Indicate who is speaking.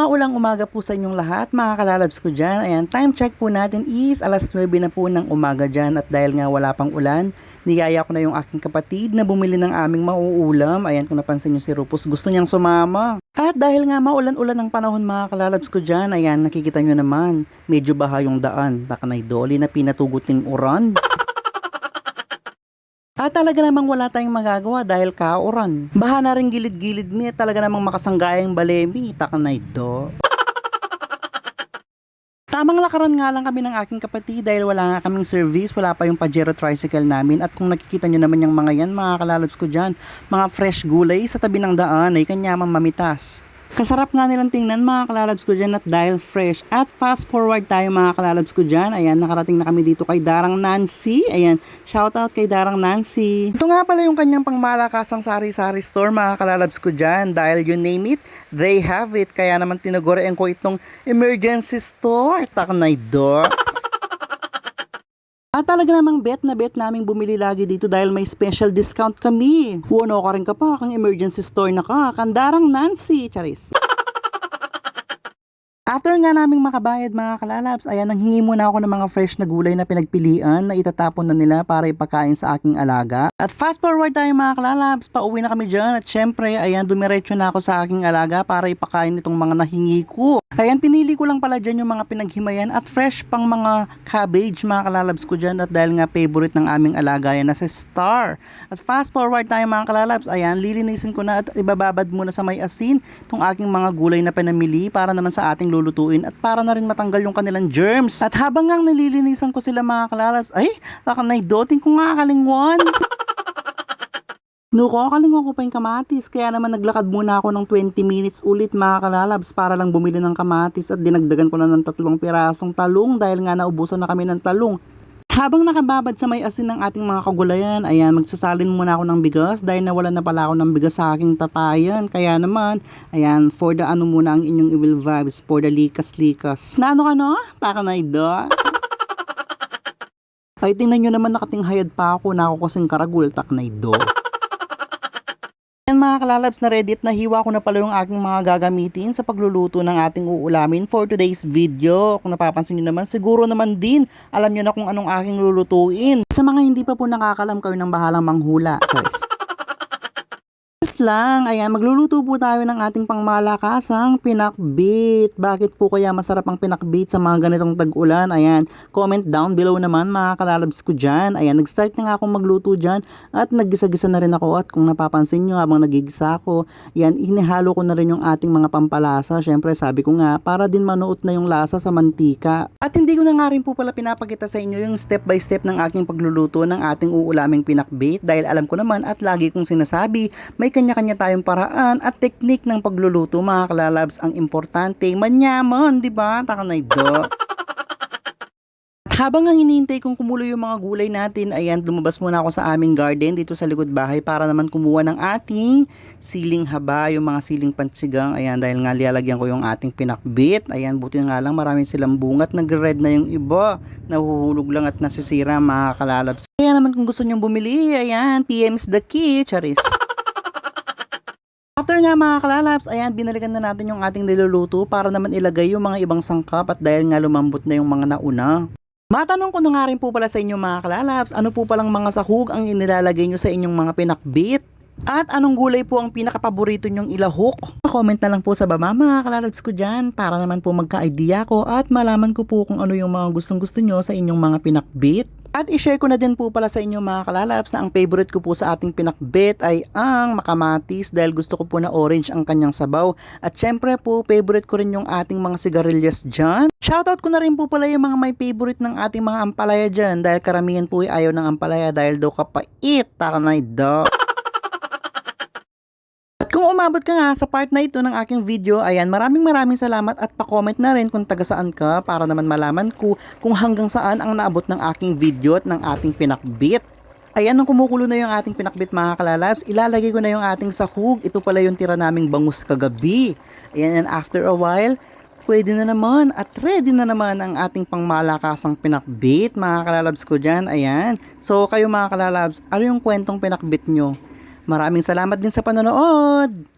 Speaker 1: Maulang umaga po sa inyong lahat, mga kalalabs ko dyan. Ayan, time check po natin is alas 9 na po ng umaga dyan at dahil nga wala pang ulan, niyaya ko na yung aking kapatid na bumili ng aming mauulam. Ayan, kung napansin nyo si Rupus, gusto niyang sumama. At dahil nga maulan-ulan ng panahon mga kalalabs ko dyan, ayan, nakikita nyo naman, medyo baha yung daan. Takanay doli na pinatugot ng uran. At talaga namang wala tayong magagawa dahil kauran. Baha na rin gilid-gilid mi talaga namang makasanggayang balemi. Takanay do. Tamang lakaran nga lang kami ng aking kapatid dahil wala nga kaming service, wala pa yung Pajero tricycle namin at kung nakikita nyo naman yung mga yan, mga kalalabs ko dyan, mga fresh gulay sa tabi ng daan ay kanyamang mamitas. Kasarap nga nilang tingnan mga kalalabs ko dyan at dahil fresh. At fast forward tayo mga kalalabs ko dyan. Ayan, nakarating na kami dito kay Darang Nancy. Ayan, shout out kay Darang Nancy. Ito nga pala yung kanyang pangmalakasang sari-sari store mga kalalabs ko dyan. Dahil you name it, they have it. Kaya naman tinagurian ko itong emergency store. Taknay do. At talaga namang bet na bet naming bumili lagi dito dahil may special discount kami. Wono ka rin ka pa, kang emergency store na ka, kandarang Nancy, charis. After nga naming makabayad mga kalalabs, ayan, nanghingi muna ako ng mga fresh na gulay na pinagpilian na itatapon na nila para ipakain sa aking alaga. At fast forward tayo mga kalalabs, pauwi na kami dyan at syempre, ayan, dumiretso na ako sa aking alaga para ipakain itong mga nahingi ko. Ayan, pinili ko lang pala dyan yung mga pinaghimayan at fresh pang mga cabbage mga kalalabs ko dyan at dahil nga favorite ng aming alaga yan na si Star. At fast forward tayo mga kalalabs, ayan, lilinisin ko na at ibababad muna sa may asin itong aking mga gulay na pinamili para naman sa ating lulutuin at para na rin matanggal yung kanilang germs. At habang nga nililinisan ko sila mga kalalabs, ay, takanay doting ko nga kalingwan. Nuko, kalingon ko pa yung kamatis. Kaya naman naglakad muna ako ng 20 minutes ulit mga kalalabs para lang bumili ng kamatis at dinagdagan ko na ng tatlong pirasong talong dahil nga naubusan na kami ng talong. Habang nakababad sa may asin ng ating mga kagulayan, ayan, magsasalin muna ako ng bigas dahil nawalan na pala ako ng bigas sa aking tapayan. Kaya naman, ayan, for the ano muna ang inyong evil vibes, for the likas-likas. Na ano ka no? Taka na ido. Ay, tingnan nyo naman nakatinghayad pa ako na ako kasing karagul, tak na ido. Mga kalalabs na Reddit, nahiwa ko na pala yung aking mga gagamitin sa pagluluto ng ating uulamin for today's video. Kung napapansin nyo naman, siguro naman din, alam nyo na kung anong aking lulutuin. Sa mga hindi pa po nakakalam, kayo ng bahalang manghula. Charis. Lang, ayan, magluluto po tayo ng ating pangmalakasang pinakbit. Bakit po kaya masarap ang pinakbit sa mga ganitong tag-ulan? Ayan, comment down below naman mga kalalabs ko dyan. Ayan, nag-start na nga akong magluto dyan at naggisa-gisa na rin ako at kung napapansin nyo habang nagigisa ako, yan, inihalo ko na rin yung ating mga pampalasa. Siyempre, sabi ko nga, para din manuot na yung lasa sa mantika. At hindi ko na nga rin po pala pinapakita sa inyo yung step by step ng aking pagluluto ng ating uulaming pinakbit dahil alam ko naman at lagi kong sinasabi, may kanya-kanya tayong paraan at teknik ng pagluluto mga kalalabs ang importante. Manyaman, di ba? Takanay do. Habang ang hinihintay kong kumulo yung mga gulay natin, ayan, lumabas muna ako sa aming garden dito sa likod bahay para naman kumuha ng ating siling haba, yung mga siling pansigang. Ayan, dahil nga lialagyan ko yung ating pinakbit. Ayan, buti nga lang marami silang bunga at nag-red na yung iba. Nahuhulog lang at nasisira mga kalalabs. Kaya naman kung gusto nyong bumili, ayan, PM's the key, charis. After nga mga kalalabs, ayan, binalikan na natin yung ating niluluto para naman ilagay yung mga ibang sangkap at dahil nga lumambot na yung mga nauna. Matanong ko na nga rin po pala sa inyo mga kalalabs, ano po palang mga sahog ang inilalagay nyo sa inyong mga pinakbit? At anong gulay po ang pinakapaborito nyong ilahok? Comment na lang po sa baba mga kalalabs ko dyan para naman po magka-idea ko at malaman ko po kung ano yung mga gustong gusto nyo sa inyong mga pinakbit. At i-share ko na din po pala sa inyo mga kalalabs na ang favorite ko po sa ating pinakbet ay ang makamatis dahil gusto ko po na orange ang kanyang sabaw. At syempre po, favorite ko rin yung ating mga sigarilyas dyan. Shoutout ko na rin po pala yung mga may favorite ng ating mga ampalaya dyan dahil karamihan po ay ayaw ng ampalaya dahil daw kapait. Takanay daw. Umabot ka nga sa part na ito ng aking video, ayan, maraming maraming salamat at pa-comment na rin kung taga saan ka para naman malaman ko kung hanggang saan ang naabot ng aking video at ng ating pinakbit. Ayan, nung kumukulo na yung ating pinakbit mga kalalabs, ilalagay ko na yung ating sahug. Ito pala yung tira naming bangus kagabi. Ayan, and after a while, pwede na naman at ready na naman ang ating pangmalakasang pinakbit mga kalalabs ko dyan. Ayan. So kayo mga kalalabs, ano yung kwentong pinakbit nyo? Maraming salamat din sa panonood!